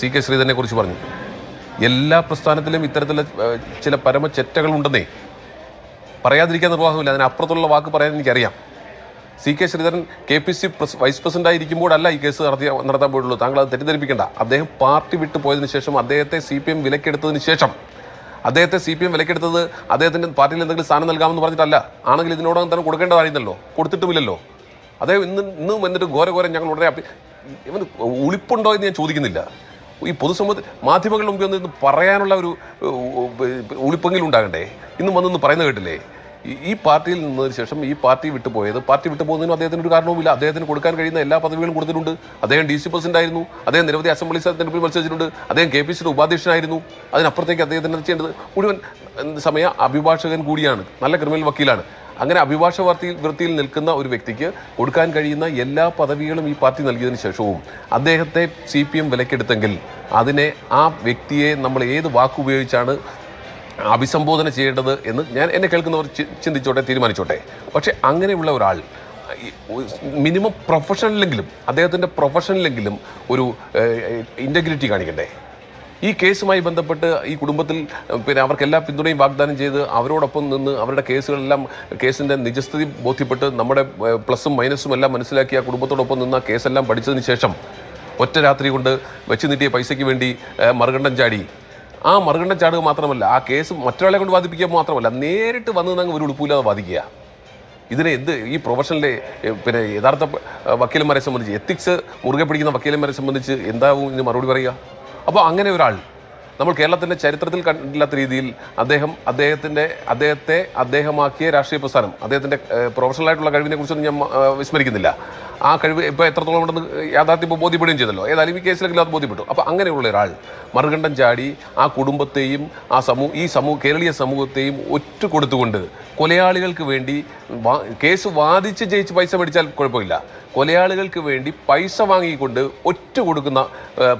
C K ശ്രീധരനെ കുറിച്ച് പറഞ്ഞു. എല്ലാ പ്രസ്ഥാനത്തിലും ഇത്തരത്തിലുള്ള ചില പരമചെറ്റകളുണ്ടെന്നേ പറയാതിരിക്കാൻ നിർവാഹമില്ല. അതിനപ്പുറത്തുള്ള വാക്ക് പറയാൻ എനിക്കറിയാം. C K Sreedharan K P C press vice president ആയിരിക്കുമ്പോഴല്ല ഈ കേസ് നടത്തി നടത്താൻ പോയിട്ടുള്ളൂ താങ്കൾ അത് തെറ്റിദ്ധരിപ്പിക്കേണ്ട. അദ്ദേഹം പാർട്ടി വിട്ടു പോയതിനു ശേഷം അദ്ദേഹത്തെ സി പി എം വിലക്കെടുത്തതിന് ശേഷം അദ്ദേഹത്തെ സി പി എം വിലക്കെടുത്തത് അദ്ദേഹത്തിന്റെ പാർട്ടിയിൽ എന്തെങ്കിലും സ്ഥാനം നൽകാമെന്ന് പറഞ്ഞിട്ടല്ല. ആണെങ്കിൽ ഇതിനോടകം തന്നെ കൊടുക്കേണ്ടതായിരുന്നല്ലോ കൊടുത്തിട്ടുമില്ലല്ലോ. അദ്ദേഹം ഇന്ന് ഇന്നും എന്നിട്ട് ഘോര ഘോരം ഞങ്ങൾ ഉടനെ ഇവന് ഉളിപ്പുണ്ടോ എന്ന് ഞാൻ ചോദിക്കുന്നില്ല. ഈ പൊതുസമൂഹത്തിൽ മാധ്യമങ്ങളുടെ മുമ്പിൽ ഒന്ന് പറയാനുള്ള ഒരു ഉളിപ്പെങ്കിലും ഉണ്ടാകണ്ടേ? ഇന്നും വന്നൊന്ന് പറയുന്ന കേട്ടില്ലേ? ഈ- പാർട്ടിയിൽ നിന്നതിന് ശേഷം ഈ പാർട്ടി വിട്ടുപോയത് പാർട്ടി വിട്ടുപോകുന്നതിനും അദ്ദേഹത്തിന് ഒരു കാരണവുമില്ല. അദ്ദേഹത്തിന് കൊടുക്കാൻ കഴിയുന്ന എല്ലാ പദവികളും കൊടുത്തിട്ടുണ്ട്. അദ്ദേഹം ഡി സി പ്രസിഡന്റ് ആയിരുന്നു. അദ്ദേഹം നിരവധി അസംബ്ലി തെരഞ്ഞെടുപ്പിൽ മത്സരിച്ചിട്ടുണ്ട്. അദ്ദേഹം കെ പി സിയുടെ ഉപാധ്യക്ഷനായിരുന്നു. അതിനപ്പുറത്തേക്ക് അദ്ദേഹത്തിന് ചെയ്യേണ്ടത്? മുഴുവൻ സമയ അഭിഭാഷകൻ കൂടിയാണ്. നല്ല ക്രിമിനൽ വക്കീലാണ്. അങ്ങനെ അഭിഭാഷ വൃത്തിയിൽ നിൽക്കുന്ന ഒരു വ്യക്തിക്ക് കൊടുക്കാൻ കഴിയുന്ന എല്ലാ പദവികളും ഈ പാർട്ടി നൽകിയതിനു ശേഷവും അദ്ദേഹത്തെ സി പി എം വിലക്കെടുത്തെങ്കിൽ അതിനെ ആ വ്യക്തിയെ നമ്മൾ ഏത് വാക്കുപയോഗിച്ചാണ് അഭിസംബോധന ചെയ്യേണ്ടത് എന്ന് ഞാൻ എന്നെ കേൾക്കുന്നവർ ചിന്തിച്ചോട്ടെ തീരുമാനിച്ചോട്ടെ. പക്ഷേ അങ്ങനെയുള്ള ഒരാൾ മിനിമം പ്രൊഫഷനിലെങ്കിലും അദ്ദേഹത്തിന്റെ പ്രൊഫഷനിലെങ്കിലും ഒരു ഇന്റഗ്രിറ്റി കാണിക്കണ്ടേ? ഈ കേസുമായി ബന്ധപ്പെട്ട് ഈ കുടുംബത്തിൽ പിന്നെ അവർക്ക് എല്ലാ പിന്തുണയും വാഗ്ദാനം ചെയ്ത് അവരോടൊപ്പം നിന്ന് അവരുടെ കേസുകളെല്ലാം കേസിന്റെ നിജസ്ഥിതി ബോധ്യപ്പെട്ട് നമ്മുടെ പ്ലസും മൈനസും എല്ലാം മനസ്സിലാക്കി ആ കുടുംബത്തോടൊപ്പം നിന്ന് ആ കേസെല്ലാം പഠിച്ചതിന് ശേഷം ഒറ്റ രാത്രി കൊണ്ട് വെച്ച് നീട്ടിയ പൈസയ്ക്ക് വേണ്ടി മറുകണ്ഠം ചാടി. ആ മറുകണ്ഠം ചാടുക മാത്രമല്ല ആ കേസ് മറ്റൊരാളെ കൊണ്ട് വാദിപ്പിക്കുക മാത്രമല്ല നേരിട്ട് വന്ന് അങ്ങ് ഒരു ഉടുപ്പില്ലാതെ വാദിക്കുക. ഇതിനെ എന്ത് ഈ പ്രൊഫഷനിലെ പിന്നെ യഥാർത്ഥ വക്കീലന്മാരെ സംബന്ധിച്ച് എത്തിക്സ് മുറുകെ പിടിക്കുന്ന വക്കീലന്മാരെ സംബന്ധിച്ച് എന്താവും ഇതിന് മറുപടി പറയുക? അപ്പോൾ അങ്ങനെ ഒരാൾ നമ്മൾ കേരളത്തിന്റെ ചരിത്രത്തിൽ കണ്ടില്ലാത്ത രീതിയിൽ അദ്ദേഹം അദ്ദേഹത്തിന്റെ അദ്ദേഹത്തെ അദ്ദേഹമാക്കിയ രാഷ്ട്രീയ പ്രസ്ഥാനം അദ്ദേഹത്തിന്റെ പ്രൊഫഷണലായിട്ടുള്ള കഴിവിനെ കുറിച്ചൊന്നും ഞാൻ വിസ്മരിക്കുന്നില്ല. ആ കഴിവ് ഇപ്പോൾ എത്രത്തോളം ഉണ്ടെന്ന് യാഥാർത്ഥ്യം ഇപ്പോൾ ബോധ്യപ്പെടുകയും ചെയ്തല്ലോ. ഏതായാലും ഈ കേസിലെങ്കിലും അത് ബോധ്യപ്പെട്ടു. അപ്പോൾ അങ്ങനെയുള്ള ഒരാൾ മറുകണ്ഠം ചാടി ആ കുടുംബത്തെയും ആ സമൂഹ ഈ സമൂഹ കേരളീയ സമൂഹത്തെയും ഒറ്റ കൊടുത്തുകൊണ്ട് കൊലയാളികൾക്ക് വേണ്ടി കേസ് വാദിച്ച് ജയിച്ച് പൈസ മേടിച്ചാൽ കുഴപ്പമില്ല. കൊലയാളികൾക്ക് വേണ്ടി പൈസ വാങ്ങിക്കൊണ്ട് ഒറ്റ കൊടുക്കുന്ന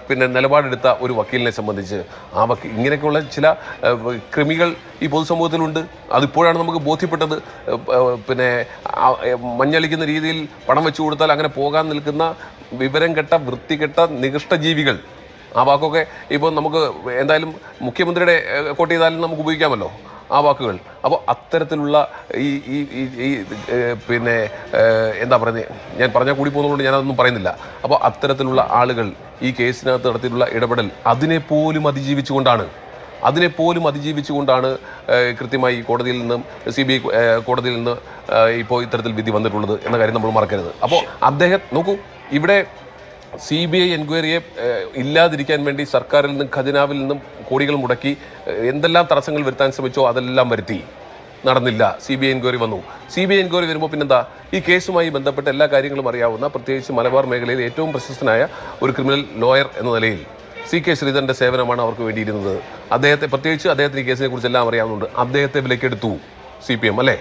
പിന്നെ നിലപാടെടുത്ത ഒരു വക്കീലിനെ സംബന്ധിച്ച് ആ വക്കീൽ ഇങ്ങനെയൊക്കെയുള്ള ചില കൃമികൾ ഈ പൊതുസമൂഹത്തിലുണ്ട്. അതിപ്പോഴാണ് നമുക്ക് ബോധ്യപ്പെട്ടത്. പിന്നെ മഞ്ഞളിക്കുന്ന രീതിയിൽ പണം വെച്ചു കൊടുത്താൽ അങ്ങനെ പോകാൻ നിൽക്കുന്ന വിവരം കെട്ട വൃത്തികെട്ട നികൃഷ്ട ജീവികൾ. ആ വാക്കൊക്കെ ഇപ്പോൾ നമുക്ക് എന്തായാലും മുഖ്യമന്ത്രിയുടെ കോട്ട് ചെയ്താലും നമുക്ക് ഉപയോഗിക്കാമല്ലോ. ആ വാക്കുകൾ. അപ്പോൾ അത്തരത്തിലുള്ള ഈ ഈ ഈ പിന്നെ എന്താ പറയുന്നത് ഞാൻ പറഞ്ഞാൽ കൂടി പോകുന്നതുകൊണ്ട് ഞാനതൊന്നും പറയുന്നില്ല. അപ്പോൾ അത്തരത്തിലുള്ള ആളുകൾ ഈ കേസിനകത്ത് നടത്തിയിട്ടുള്ള ഇടപെടൽ അതിനെപ്പോലും അതിജീവിച്ചുകൊണ്ടാണ്. അതിനെപ്പോലും അതിജീവിച്ചുകൊണ്ടാണ് കൃത്യമായി കോടതിയിൽ നിന്നും സി ബി ഐ കോടതിയിൽ നിന്ന് ഇപ്പോൾ ഇത്തരത്തിൽ വിധി വന്നിട്ടുള്ളത് എന്ന കാര്യം നമ്മൾ മറക്കരുത്. അപ്പോൾ അദ്ദേഹം നോക്കൂ ഇവിടെ സി ബി ഐ എൻക്വയറിയെ ഇല്ലാതിരിക്കാൻ വേണ്ടി സർക്കാരിൽ നിന്നും ഖജനാവിൽ നിന്നും കോടികൾ മുടക്കി എന്തെല്ലാം തടസ്സങ്ങൾ വരുത്താൻ ശ്രമിച്ചോ അതെല്ലാം വരുത്തി. നടന്നില്ല. സി ബി ഐ എൻക്വയറി വന്നു. സി ബി ഐ എൻക്വയറി വരുമ്പോൾ പിന്നെന്താ? ഈ കേസുമായി ബന്ധപ്പെട്ട എല്ലാ കാര്യങ്ങളും അറിയാവുന്ന പ്രത്യേകിച്ച് മലബാർ മേഖലയിൽ ഏറ്റവും പ്രശസ്തനായ ഒരു ക്രിമിനൽ ലോയർ എന്ന നിലയിൽ സി കെ ശ്രീധരന്റെ സേവനമാണ് അവർക്ക് വേണ്ടിയിരുന്നത്. അദ്ദേഹത്തെ പ്രത്യേകിച്ച് അദ്ദേഹത്തിന് ഈ കേസിനെ കുറിച്ച് എല്ലാം അറിയാവുന്നുണ്ട് അദ്ദേഹത്തെ വിലക്കെടുത്തു സി പി എം അല്ലേ?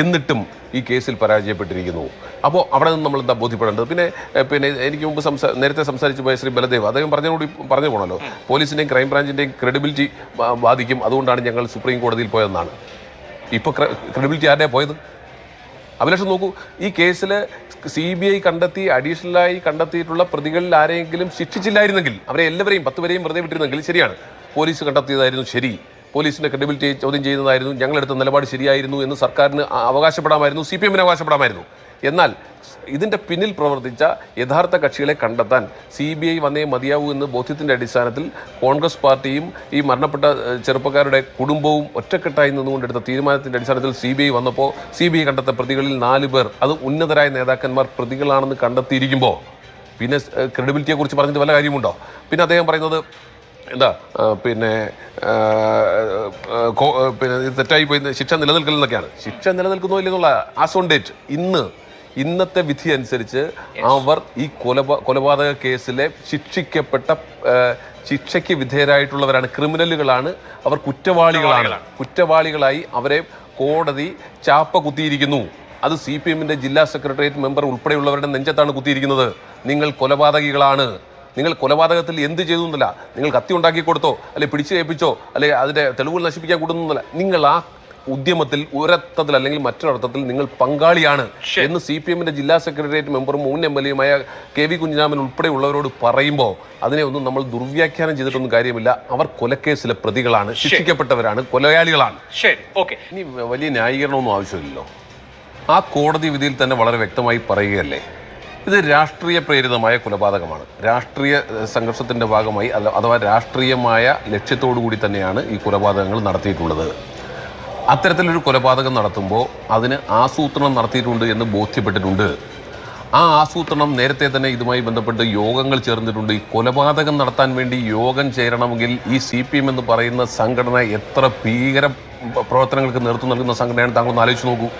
എന്നിട്ടും ഈ കേസിൽ പരാജയപ്പെട്ടിരിക്കുന്നു. അപ്പോൾ അവിടെ നിന്ന് നമ്മൾ എന്താ ബോധ്യപ്പെടേണ്ടത്? പിന്നെ പിന്നെ എനിക്ക് മുമ്പ് സംസാ നേരത്തെ സംസാരിച്ചു പോയ ശ്രീ ബലദേവ് അദ്ദേഹം പറഞ്ഞുകൂടി പറഞ്ഞു പോകണമല്ലോ പോലീസിന്റെയും ക്രൈംബ്രാഞ്ചിന്റെയും ക്രെഡിബിലിറ്റി ബാധിക്കും. അതുകൊണ്ടാണ് ഞങ്ങൾ സുപ്രീം കോടതിയിൽ പോയതെന്നാണ്. ഇപ്പോൾ ക്രെഡിബിലിറ്റി ആരുടെ പോയത്? അഭിലാഷം നോക്കൂ ഈ കേസിൽ സി ബി ഐ കണ്ടെത്തി അഡീഷണലായി കണ്ടെത്തിയിട്ടുള്ള പ്രതികളിൽ ആരെങ്കിലും ശിക്ഷിച്ചില്ലായിരുന്നെങ്കിൽ അവരെ എല്ലാവരെയും പത്ത് പേരെയും വെറുതെ വിട്ടിരുന്നെങ്കിൽ ശരിയാണ്. പോലീസ് കണ്ടെത്തിയതായിരുന്നു ശരി. പോലീസിന്റെ ക്രെഡിബിലിറ്റി ചോദ്യം ചെയ്യുന്നതായിരുന്നു. ഞങ്ങളെടുത്ത നിലപാട് ശരിയായിരുന്നു എന്ന് സർക്കാരിന് അവകാശപ്പെടാമായിരുന്നു സി പി എമ്മിന് അവകാശപ്പെടാമായിരുന്നു. എന്നാൽ ഇതിന്റെ പിന്നിൽ പ്രവർത്തിച്ച യഥാർത്ഥ കക്ഷികളെ കണ്ടെത്താൻ സി ബി ഐ വന്നേ മതിയാവൂ എന്ന് ബോധ്യത്തിന്റെ അടിസ്ഥാനത്തിൽ കോൺഗ്രസ് പാർട്ടിയും ഈ മരണപ്പെട്ട ചെറുപ്പക്കാരുടെ കുടുംബവും ഒറ്റക്കെട്ടായി നിന്നുകൊണ്ടെടുത്ത തീരുമാനത്തിന്റെ അടിസ്ഥാനത്തിൽ സി ബി ഐ വന്നപ്പോൾ സി ബി ഐ കണ്ടെത്ത പ്രതികളിൽ നാല് പേർ അത് ഉന്നതരായ നേതാക്കന്മാർ പ്രതികളാണെന്ന് കണ്ടെത്തിയിരിക്കുമ്പോൾ പിന്നെ ക്രെഡിബിലിറ്റിയെ കുറിച്ച് പറഞ്ഞിട്ട് വല്ല കാര്യമുണ്ടോ? പിന്നെ അദ്ദേഹം പറയുന്നത് എന്താ പിന്നെ പിന്നെ തെറ്റായി പോയി ശിക്ഷ നിലനിൽക്കില്ലെന്നൊക്കെയാണ് ശിക്ഷ നിലനിൽക്കുന്നോ ഇല്ലെന്നുള്ള ആസോൺ ഡേറ്റ് ഇന്ന് ഇന്നത്തെ വിധി അനുസരിച്ച് അവർ ഈ കൊലപാ കൊലപാതക കേസിലെ ശിക്ഷിക്കപ്പെട്ട ശിക്ഷയ്ക്ക് വിധേയരായിട്ടുള്ളവരാണ്. ക്രിമിനലുകളാണ് അവർ കുറ്റവാളികളാണ്. കുറ്റവാളികളായി അവരെ കോടതി ചാപ്പ കുത്തിയിരിക്കുന്നു. അത് സി പി എമ്മിന്റെ ജില്ലാ സെക്രട്ടേറിയറ്റ് മെമ്പർ ഉൾപ്പെടെയുള്ളവരുടെ നെഞ്ചത്താണ് കുത്തിയിരിക്കുന്നത്. നിങ്ങൾ കൊലപാതകികളാണ്. നിങ്ങൾ കൊലപാതകത്തിൽ എന്ത് ചെയ്തു എന്നല്ല. നിങ്ങൾ കത്തി ഉണ്ടാക്കി കൊടുത്തോ അല്ലെ പിടിച്ചു ഏൽപ്പിച്ചോ അല്ലെ അതിന്റെ തെളിവുകൾ നശിപ്പിക്കാൻ കൂടുന്നല്ല നിങ്ങൾ ആ ഉദ്യമത്തിൽ ഒരർത്ഥത്തിൽ അല്ലെങ്കിൽ മറ്റൊരർത്ഥത്തിൽ നിങ്ങൾ പങ്കാളിയാണ് എന്ന് സി പി എമ്മിന്റെ ജില്ലാ സെക്രട്ടേറിയറ്റ് മെമ്പറും മുൻ എം എൽ എയുമായ കെ വി കുഞ്ഞിരാമൻ ഉൾപ്പെടെയുള്ളവരോട് പറയുമ്പോൾ അതിനെ ഒന്നും നമ്മൾ ദുർവ്യാഖ്യാനം ചെയ്തിട്ടൊന്നും കാര്യമില്ല. അവർ കൊലക്കേസിലെ പ്രതികളാണ് ശിക്ഷിക്കപ്പെട്ടവരാണ് കൊലയാളികളാണ്. ശരി ഓക്കെ. ഇനി വലിയ ന്യായീകരണമൊന്നും ആവശ്യമില്ലല്ലോ. ആ കോടതി വിധിയിൽ തന്നെ വളരെ വ്യക്തമായി പറയുകയല്ലേ? ഇത് രാഷ്ട്രീയ പ്രേരിതമായ കൊലപാതകമാണ്. രാഷ്ട്രീയ സംഘർഷത്തിന്റെ ഭാഗമായി അല്ല അഥവാ രാഷ്ട്രീയമായ ലക്ഷ്യത്തോടു കൂടി തന്നെയാണ് ഈ കൊലപാതകങ്ങൾ നടത്തിയിട്ടുള്ളത്. അത്തരത്തിലൊരു കൊലപാതകം നടത്തുമ്പോൾ അതിന് ആസൂത്രണം നടത്തിയിട്ടുണ്ട് എന്ന് ബോധ്യപ്പെട്ടിട്ടുണ്ട്. ആ ആസൂത്രണം നേരത്തെ തന്നെ ഇതുമായി ബന്ധപ്പെട്ട് യോഗങ്ങൾ ചേർന്നിട്ടുണ്ട്. ഈ കൊലപാതകം നടത്താൻ വേണ്ടി യോഗം ചേരണമെങ്കിൽ ഈ സി പി എം എന്ന് പറയുന്ന സംഘടന എത്ര ഭീകര പ്രവർത്തനങ്ങൾക്ക് നേതൃത്വം നൽകുന്ന സംഘടനയാണ് താങ്കൾ ഒന്ന് ആലോചിച്ച് നോക്കൂ.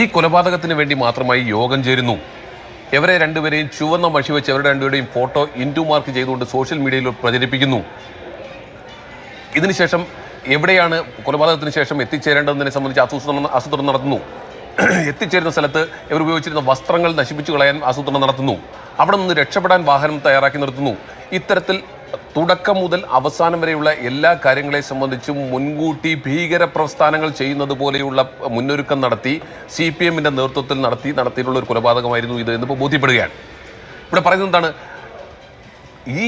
ഈ കൊലപാതകത്തിന് വേണ്ടി മാത്രമായി യോഗം ചേരുന്നു. ഇവരെ രണ്ടുപേരെയും ചുവന്ന മഷി വെച്ച് അവരുടെ രണ്ടുപേരുടെയും ഫോട്ടോ ഇന്റു മാർക്ക് ചെയ്തുകൊണ്ട് സോഷ്യൽ മീഡിയയിൽ പ്രചരിപ്പിക്കുന്നു. ഇതിനുശേഷം എവിടെയാണ് കൊലപാതകത്തിന് ശേഷം എത്തിച്ചേരേണ്ടതെന്നതിനെ സംബന്ധിച്ച് ആസൂത്രണം ആസൂത്രണം നടത്തുന്നു എത്തിച്ചേരുന്ന സ്ഥലത്ത് ഇവർ ഉപയോഗിച്ചിരുന്ന വസ്ത്രങ്ങൾ നശിപ്പിച്ചു കളയാൻ ആസൂത്രണം നടത്തുന്നു. അവിടെ നിന്ന് രക്ഷപ്പെടാൻ വാഹനം തയ്യാറാക്കി നിർത്തുന്നു. ഇത്തരത്തിൽ തുടക്കം മുതൽ അവസാനം വരെയുള്ള എല്ലാ കാര്യങ്ങളെ സംബന്ധിച്ചും മുൻകൂട്ടി ഭീകര പ്രസ്ഥാനങ്ങൾ ചെയ്യുന്നത് പോലെയുള്ള മുന്നൊരുക്കം നടത്തി സി പി എമ്മിന്റെ നേതൃത്വത്തിൽ നടത്തി നടത്തിയിട്ടുള്ള ഒരു കൊലപാതകമായിരുന്നു ഇത് എന്നിപ്പോൾ ബോധ്യപ്പെടുകയാണ്. ഇവിടെ പറയുന്നത് എന്താണ്? ഈ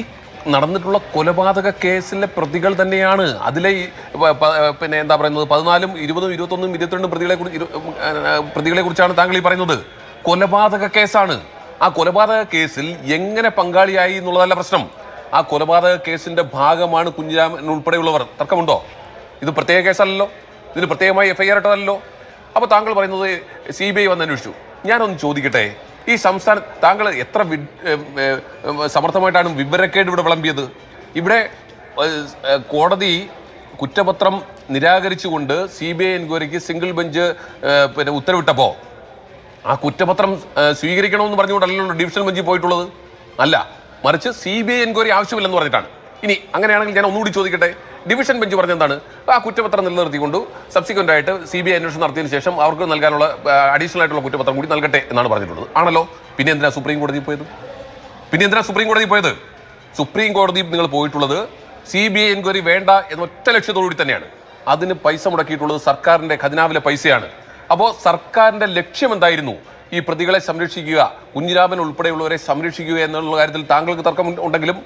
നടന്നിട്ടുള്ള കൊലപാതക കേസിലെ പ്രതികൾ തന്നെയാണ്. അതിലെ പിന്നെ എന്താ പറയുന്നത്? പതിനാലും ഇരുപതും ഇരുപത്തൊന്നും ഇരുപത്തിരണ്ടും പ്രതികളെ പ്രതികളെ കുറിച്ചാണ് താങ്കൾ ഈ പറയുന്നത്. കൊലപാതക കേസാണ്. ആ കൊലപാതക കേസിൽ എങ്ങനെ പങ്കാളിയായി എന്നുള്ളതല്ല പ്രശ്നം. ആ കൊലപാതക കേസിന്റെ ഭാഗമാണ് കുഞ്ഞിരാമൻ ഉൾപ്പെടെയുള്ളവർ തർക്കമുണ്ടോ? ഇത് പ്രത്യേക കേസല്ലല്ലോ? ഇതിന് പ്രത്യേകമായി എഫ്ഐആർ ഇട്ടതല്ലോ അപ്പോൾ താങ്കൾ പറയുന്നത് സി ബി ഐ വന്ന് അന്വേഷിച്ചു. ഞാനൊന്ന് ചോദിക്കട്ടെ ഈ സംസ്ഥാന താങ്കൾ എത്ര സമർത്ഥമായിട്ടാണ് വിവരക്കേട് ഇവിടെ വിളമ്പിയത്? ഇവിടെ കോടതി കുറ്റപത്രം നിരാകരിച്ചുകൊണ്ട് സി ബി ഐ എൻക്വയറിക്ക് സിംഗിൾ ബെഞ്ച് പിന്നെ ഉത്തരവിട്ടപ്പോൾ ആ കുറ്റപത്രം സ്വീകരിക്കണമെന്ന് പറഞ്ഞുകൊണ്ടല്ലല്ലോ ഡിവിഷൻ ബെഞ്ചിൽ പോയിട്ടുള്ളത്? അല്ല. മറിച്ച് സി ബി ഐ എൻക്വയറി ആവശ്യമില്ലെന്ന് പറഞ്ഞിട്ടാണ്. ഇനി അങ്ങനെയാണെങ്കിൽ ഞാൻ ഒന്നുകൂടി ചോദിക്കട്ടെ? ഡിവിഷൻ ബെഞ്ച് പറഞ്ഞെന്താണ് ആ കുറ്റപത്രം നിലനിർത്തിക്കൊണ്ട് സബ്സിക്വന്റ് ആയിട്ട് സി ബി ഐ അന്വേഷണം നടത്തിയതിനു ശേഷം അവർക്ക് നൽകാനുള്ള അഡീഷണൽ ആയിട്ടുള്ള കുറ്റപത്രം കൂടി നൽകട്ടെ എന്നാണ് പറഞ്ഞിട്ടുള്ളത്. ആണല്ലോ? പിന്നെ എന്തിനാ സുപ്രീം കോടതി പോയത്? പിന്നെ എന്തിനാ സുപ്രീം കോടതി പോയത്? സുപ്രീം കോടതി നിങ്ങൾ പോയിട്ടുള്ളത് സി ബി ഐ എൻക്വയറി വേണ്ട എന്ന ഒറ്റ ലക്ഷ്യത്തോടുകൂടി തന്നെയാണ്. അതിന് പൈസ മുടക്കിയിട്ടുള്ളത് സർക്കാരിന്റെ ഖജനാവിലെ പൈസയാണ്. അപ്പോൾ സർക്കാരിന്റെ ലക്ഷ്യം എന്തായിരുന്നു? ഈ പ്രതികളെ സംരക്ഷിക്കുക കുഞ്ഞിരാമൻ ഉൾപ്പെടെയുള്ളവരെ സംരക്ഷിക്കുക എന്നുള്ള കാര്യത്തിൽ താങ്കൾക്ക് തർക്കം ഉണ്ടെങ്കിലും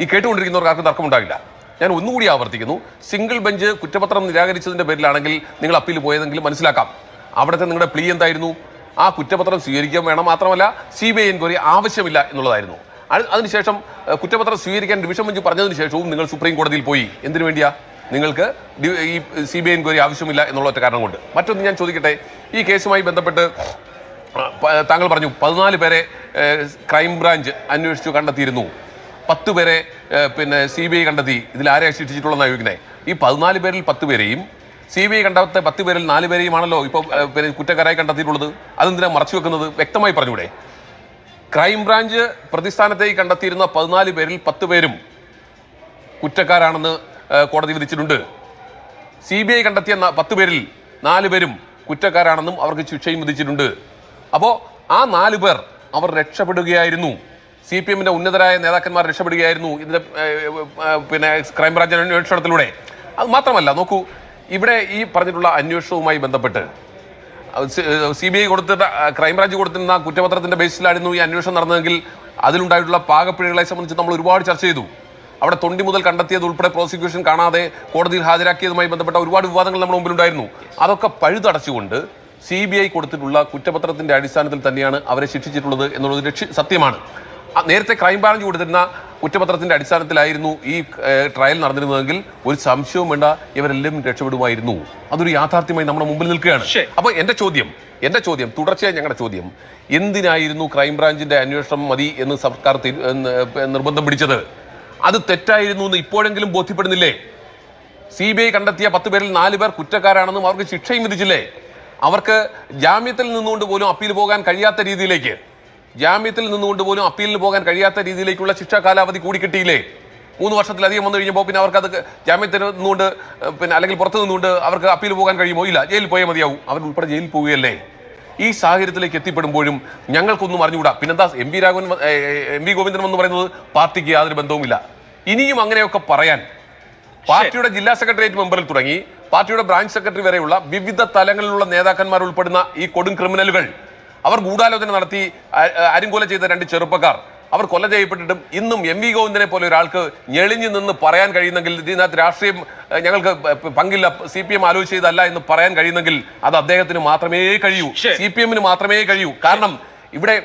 ഈ കേട്ടുകൊണ്ടിരിക്കുന്നവർക്ക് ആർക്കും തർക്കമുണ്ടാകില്ല. ഞാൻ ഒന്നുകൂടി ആവർത്തിക്കുന്നു. സിംഗിൾ ബെഞ്ച് കുറ്റപത്രം നിരാകരിച്ചതിന്റെ പേരിലാണെങ്കിൽ നിങ്ങൾ അപ്പീൽ പോയതെങ്കിലും മനസ്സിലാക്കാം. അവിടുത്തെ നിങ്ങളുടെ പ്ലീ എന്തായിരുന്നു? ആ കുറ്റപത്രം സ്വീകരിക്കാൻ വേണം മാത്രമല്ല സി ബി ഐ എൻക്വയറി ആവശ്യമില്ല എന്നുള്ളതായിരുന്നു. അത് അതിനുശേഷം കുറ്റപത്രം സ്വീകരിക്കാൻ ഡിവിഷൻ ബെഞ്ച് പറഞ്ഞതിന് ശേഷവും നിങ്ങൾ സുപ്രീം കോടതിയിൽ പോയി. എന്തിനു വേണ്ടിയാ? നിങ്ങൾക്ക് ഈ സി ബി ഐ എൻക്വയറി ആവശ്യമില്ല എന്നുള്ള ഒറ്റ കാരണം കൊണ്ട്. മറ്റൊന്ന് ഞാൻ ചോദിക്കട്ടെ. ഈ കേസുമായി ബന്ധപ്പെട്ട് താങ്കൾ പറഞ്ഞു പതിനാല് പേരെ ക്രൈം ക്രൈംബ്രാഞ്ച് അന്വേഷിച്ചു കണ്ടെത്തിയിരുന്നു. പത്ത് പേരെ പിന്നെ സി ബി ഐ കണ്ടെത്തി. ഇതിൽ ആരെ ശിക്ഷിച്ചിട്ടുള്ളതെന്ന് ചോദിക്കുന്നത് ഈ പതിനാല് പേരിൽ പത്ത് പേരെയും സി ബി ഐ കണ്ടെത്ത പത്ത് പേരിൽ നാല് പേരെയുമാണല്ലോ ഇപ്പോൾ പിന്നെ കുറ്റക്കാരായി കണ്ടെത്തിയിട്ടുള്ളത്. അതെന്തിനാണ് മറച്ചു വെക്കുന്നത്? വ്യക്തമായി പറഞ്ഞൂടെ. ക്രൈംബ്രാഞ്ച് പ്രതിസ്ഥാനത്തേക്ക് കണ്ടെത്തിയിരുന്ന പതിനാല് പേരിൽ പത്ത് പേരും കുറ്റക്കാരാണെന്ന് കോടതി വിധിച്ചിട്ടുണ്ട്. സി ബി ഐ കണ്ടെത്തിയ പത്ത് പേരിൽ നാല് പേരും കുറ്റക്കാരാണെന്നും അവർക്ക് ശിക്ഷയും വിധിച്ചിട്ടുണ്ട്. അപ്പോൾ ആ നാല് പേർ അവർ രക്ഷപ്പെടുകയായിരുന്നു. സി പി എമ്മിന്റെ ഉന്നതരായ നേതാക്കന്മാർ രക്ഷപ്പെടുകയായിരുന്നു ഇതിന്റെ പിന്നെ ക്രൈംബ്രാഞ്ച് അന്വേഷണത്തിലൂടെ. അത് മാത്രമല്ല നോക്കൂ ഇവിടെ ഈ പറഞ്ഞിട്ടുള്ള അന്വേഷണവുമായി ബന്ധപ്പെട്ട് സി ബി ഐ കൊടുത്തിട്ട് ക്രൈംബ്രാഞ്ച് കൊടുത്തിരുന്ന കുറ്റപത്രത്തിന്റെ ബേസിലായിരുന്നു ഈ അന്വേഷണം നടന്നതെങ്കിൽ അതിലുണ്ടായിട്ടുള്ള പാകപ്പിഴകളെ സംബന്ധിച്ച് നമ്മൾ ഒരുപാട് ചർച്ച ചെയ്തു. അവിടെ തൊണ്ടി മുതൽ കണ്ടെത്തിയത് ഉൾപ്പെടെ പ്രോസിക്യൂഷൻ കാണാതെ കോടതിയിൽ ഹാജരാക്കിയതുമായി ബന്ധപ്പെട്ട ഒരുപാട് വിവാദങ്ങൾ നമ്മുടെ മുമ്പിലുണ്ടായിരുന്നു. അതൊക്കെ പഴുതടച്ചുകൊണ്ട് സി ബി ഐ കൊടുത്തിട്ടുള്ള കുറ്റപത്രത്തിന്റെ അടിസ്ഥാനത്തിൽ തന്നെയാണ് അവരെ ശിക്ഷിച്ചിട്ടുള്ളത് എന്നുള്ളത് ലക്ഷ്യ സത്യമാണ്. നേരത്തെ ക്രൈംബ്രാഞ്ച് കൊടുത്തിരുന്ന കുറ്റപത്രത്തിന്റെ അടിസ്ഥാനത്തിലായിരുന്നു ഈ ട്രയൽ നടന്നിരുന്നതെങ്കിൽ ഒരു സംശയവും വേണ്ട ഇവരെല്ലാം രക്ഷപ്പെടുമായിരുന്നു. അതൊരു യാഥാർത്ഥ്യമായി നമ്മുടെ മുമ്പിൽ നിൽക്കുകയാണ്. അപ്പോൾ അപ്പൊ എന്റെ ചോദ്യം എന്റെ ചോദ്യം തുടർച്ചയായി ഞങ്ങളുടെ ചോദ്യം എന്തിനായിരുന്നു ക്രൈംബ്രാഞ്ചിന്റെ അന്വേഷണം മതി എന്ന് സർക്കാർ നിർബന്ധം പിടിച്ചത്? അത് തെറ്റായിരുന്നു എന്ന് ഇപ്പോഴെങ്കിലും ബോധ്യപ്പെടുന്നില്ലേ? സി ബി ഐ കണ്ടെത്തിയ പത്ത് പേരിൽ നാല് പേർ കുറ്റക്കാരാണെന്നും അവർക്ക് ശിക്ഷയും വിധിച്ചില്ലേ? അവർക്ക് ജാമ്യത്തിൽ നിന്നുകൊണ്ട് പോലും അപ്പീൽ പോകാൻ കഴിയാത്ത രീതിയിലേക്ക് ജാമ്യത്തിൽ നിന്നുകൊണ്ട് പോലും അപ്പീലിന് പോകാൻ കഴിയാത്ത രീതിയിലേക്കുള്ള ശിക്ഷാ കാലാവധി കൂടി കിട്ടിയില്ലേ? മൂന്ന് വർഷത്തിലധികം വന്നു കഴിഞ്ഞപ്പോൾ പിന്നെ അവർക്ക് അത് ജാമ്യത്തിൽ നിന്നുകൊണ്ട് പിന്നെ അല്ലെങ്കിൽ പുറത്ത് നിന്നുകൊണ്ട് അവർക്ക് അപ്പീൽ പോകാൻ കഴിയുമോ? ഇല്ല ജയിലിൽ പോയാൽ മതിയാവും. അവർ ഉൾപ്പെടെ ജയിലിൽ പോവുകയല്ലേ? ഈ സാഹചര്യത്തിലേക്ക് എത്തിപ്പെടുമ്പോഴും ഞങ്ങൾക്കൊന്നും അറിഞ്ഞുകൂടാ. പിന്നെന്താ M P Raghavan M V Govindan എന്ന് പറയുന്നത് പാർട്ടിക്ക് യാതൊരു ബന്ധവുമില്ല. ഇനിയും അങ്ങനെയൊക്കെ പറയാൻ പാർട്ടിയുടെ ജില്ലാ സെക്രട്ടേറിയറ്റ് മെമ്പറിൽ തുടങ്ങി പാർട്ടിയുടെ ബ്രാഞ്ച് സെക്രട്ടറി വരെയുള്ള വിവിധ തലങ്ങളിലുള്ള നേതാക്കന്മാർ ഉൾപ്പെടുന്ന ഈ കൊടും ക്രിമിനലുകൾ അവർ ഗൂഢാലോചന നടത്തി അരിങ്കൊല ചെയ്ത രണ്ട് ചെറുപ്പക്കാർ. അവർ കൊല ചെയ്യപ്പെട്ടിട്ടും ഇന്നും എം വി ഗോവിന്ദനെ പോലെ ഒരാൾക്ക് ഞെളിഞ്ഞു നിന്ന് പറയാൻ കഴിയുന്നെങ്കിൽ ഇതിനകത്ത് രാഷ്ട്രീയം ഞങ്ങൾക്ക് പങ്കില്ല സി പി എം ആലോചിച്ച് ചെയ്തല്ല എന്ന് പറയാൻ കഴിയുന്നെങ്കിൽ അത് അദ്ദേഹത്തിന് മാത്രമേ കഴിയൂ. സി പി എമ്മിന് മാത്രമേ കഴിയൂ. കാരണം ഇവിടെ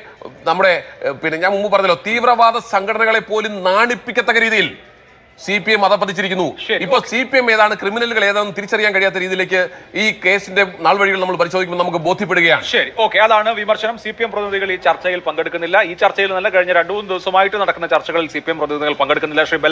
നമ്മുടെ പിന്നെ ഞാൻ മുമ്പ് പറഞ്ഞല്ലോ തീവ്രവാദ സംഘടനകളെ പോലും നാണിപ്പിക്കത്തക്ക രീതിയിൽ സി പി എം അതപ്പതിച്ചിരിക്കുന്നു ഇപ്പൊ സി പി എം ഏതാണ് ക്രിമിനലുകൾ ഏതാണെന്ന് തിരിച്ചറിയാൻ കഴിയാത്ത രീതിയിലേക്ക് ഈ കേസിന്റെ നാൾ വഴികൾ നമ്മൾ പരിശോധിക്കുമ്പോൾ നമുക്ക് ബോധ്യപ്പെടുകയാണ്. ശരി ഓക്കെ. അതാണ് വിമർശനം. സി പി എം പ്രതിനിധികൾ ഈ ചർച്ചയിൽ പങ്കെടുക്കുന്നില്ല. ഈ ചർച്ചയിൽ നല്ല കഴിഞ്ഞ രണ്ടു മൂന്ന് ദിവസമായിട്ട് നടക്കുന്ന ചർച്ചകളിൽ സി പി എം പ്രതിനിധികൾ പങ്കെടുക്കുന്നില്ല. ശ്രീ